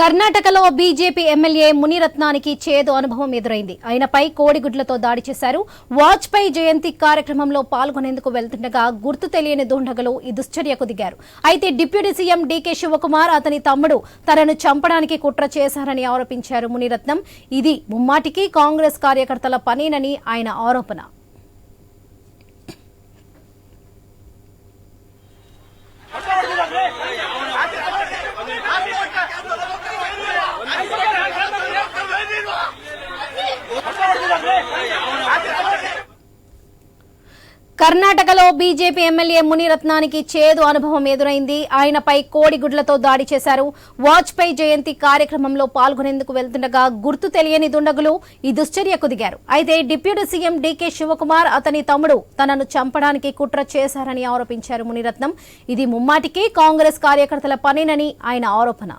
కర్ణాటకలో BJP MLA మునిరత్నానికి చేదు అనుభవం ఎదురైంది. ఆయనపై కోడిగుడ్లతో దాడి చేశారు. వాజ్పేయి జయంతి కార్యక్రమంలో పాల్గొనేందుకు వెళ్తుండగా గుర్తు తెలియని దుండగలు ఈ దుశ్చర్యకు దిగారు. అయితే డిప్యూటీ సీఎం డీకే శివకుమార్ అతని తమ్ముడు తనను చంపడానికి కుట్ర చేశారని ఆరోపించారు మునిరత్నం. ఇది ముమ్మాటికి కాంగ్రెస్ కార్యకర్తల పనేనని ఆయన ఆరోపణ. కర్ణాటకలో బీజేపీ ఎమ్మెల్యే మునిరత్నానికి చేదు అనుభవం ఎదురైంది. ఆయనపై కోడిగుడ్లతో దాడి చేశారు. వాజ్పేయి జయంతి కార్యక్రమంలో పాల్గొనేందుకు వెళ్తుండగా గుర్తు తెలియని దుండగులు ఈ దుశ్చర్యకు దిగారు అయితే డిప్యూటీ సీఎం డీకే శివకుమార్ అతని తమ్ముడు తనను చంపడానికి కుట్ర చేశారని ఆరోపించారు మునిరత్నం. ఇది ముమ్మాటికి కాంగ్రెస్ కార్యకర్తల పనేనని ఆయన ఆరోపణ.